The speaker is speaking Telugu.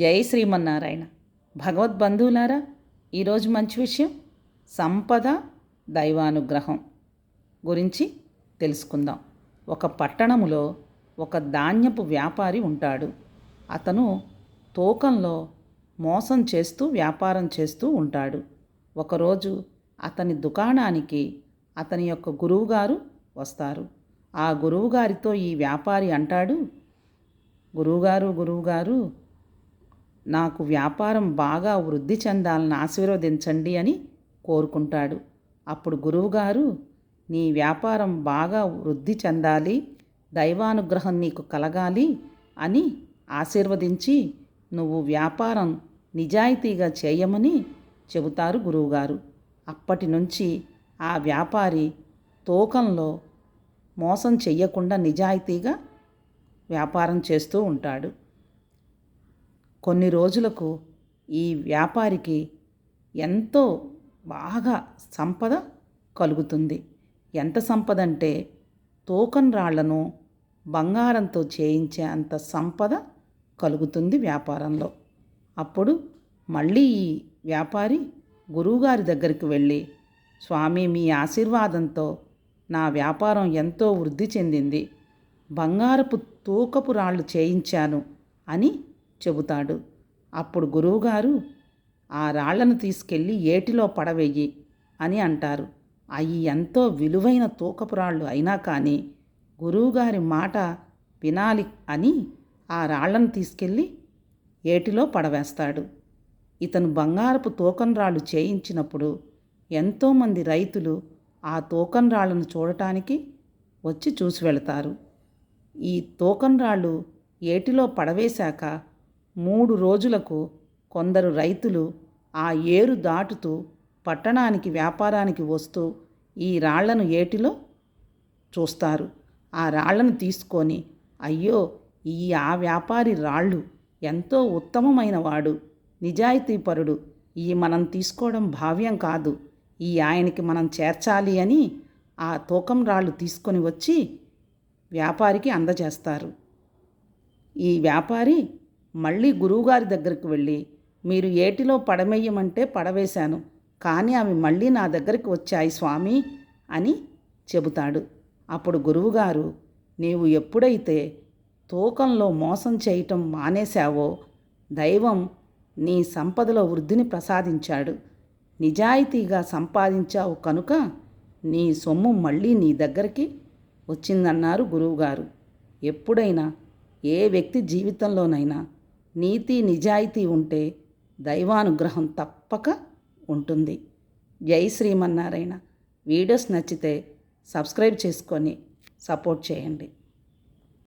జై శ్రీమన్నారాయణ. భగవద్బంధువులారా ఈరోజు మంచి విషయం సంపద దైవానుగ్రహం గురించి తెలుసుకుందాం. ఒక పట్టణములో ఒక ధాన్యపు వ్యాపారి ఉంటాడు. అతను తూకంలో మోసం చేస్తూ వ్యాపారం చేస్తూ ఉంటాడు. ఒకరోజు అతని దుకాణానికి అతని యొక్క గురువుగారు వస్తారు. ఆ గురువుగారితో ఈ వ్యాపారి అంటాడు గురువుగారు గురువుగారు నాకు వ్యాపారం బాగా వృద్ధి చెందాలని ఆశీర్వదించండి అని కోరుకుంటాడు. అప్పుడు గురువుగారు నీ వ్యాపారం బాగా వృద్ధి చెందాలి దైవానుగ్రహం నీకు కలగాలి అని ఆశీర్వదించి నువ్వు వ్యాపారం నిజాయితీగా చేయమని చెబుతారు గురువుగారు. అప్పటి నుంచి ఆ వ్యాపారి తూకంలో మోసం చెయ్యకుండా నిజాయితీగా వ్యాపారం చేస్తూ ఉంటాడు. కొన్ని రోజులకు ఈ వ్యాపారికి ఎంతో బాగా సంపద కలుగుతుంది. ఎంత సంపద అంటే తోకన్ రాళ్ళను బంగారంతో చేయించే అంత సంపద కలుగుతుంది వ్యాపారంలో. అప్పుడు మళ్ళీ ఈ వ్యాపారి గురువుగారి దగ్గరికి వెళ్ళి స్వామి మీ ఆశీర్వాదంతో నా వ్యాపారం ఎంతో వృద్ధి చెందింది. బంగారపు తూకపు రాళ్ళు చేయించాను అని చెబుతాడు. అప్పుడు గురువుగారు ఆ రాళ్ళను తీసుకెళ్ళి ఏటిలో పడవెయ్యి అని అంటారు. అవి ఎంతో విలువైన తూకపు రాళ్ళు అయినా కానీ గురువుగారి మాట వినాలి అని ఆ రాళ్ళను తీసుకెళ్ళి ఏటిలో పడవేస్తాడు. ఇతను బంగారపు తూకం రాళ్ళు చేయించినప్పుడు ఎంతోమంది రైతులు ఆ తూకనరాళ్ళను చూడటానికి వచ్చి చూసి వెళతారు. ఈ తూకం రాళ్ళు ఏటిలో పడవేశాక మూడు రోజులకు కొందరు రైతులు ఆ ఏరు దాటుతూ పట్టణానికి వ్యాపారానికి వస్తూ ఈ రాళ్ళను ఏటిలో చూస్తారు. ఆ రాళ్ళను తీసుకొని అయ్యో ఈ ఆ వ్యాపారి రాళ్ళు ఎంతో ఉత్తమమైన వాడు నిజాయితీపరుడు ఈ మనం తీసుకోవడం భావ్యం కాదు ఈ ఆయనకి మనం చేర్చాలి అని ఆ తూకం రాళ్ళు తీసుకొని వచ్చి వ్యాపారికి అందజేస్తారు. ఈ వ్యాపారి మళ్ళీ గురువుగారి దగ్గరికి వెళ్ళి మీరు ఏటిలో పడమేయమంటే పడవేశాను కానీ అవి మళ్ళీ నా దగ్గరికి వచ్చాయి స్వామి అని చెబుతాడు. అప్పుడు గురువుగారు నీవు ఎప్పుడైతే తూకంలో మోసం చేయటం మానేశావో దైవం నీ సంపదలో వృద్ధిని ప్రసాదించాడు. నిజాయితీగా సంపాదించావు కనుక నీ సొమ్ము మళ్ళీ నీ దగ్గరికి వచ్చిందన్నారు గురువుగారు. ఎప్పుడైనా ఏ వ్యక్తి జీవితంలోనైనా నీతి నిజాయితీ ఉంటే దైవానుగ్రహం తప్పక ఉంటుంది. జై శ్రీమన్నారాయణ. వీడియోస్ నచ్చితే సబ్స్క్రైబ్ చేసుకొని సపోర్ట్ చేయండి.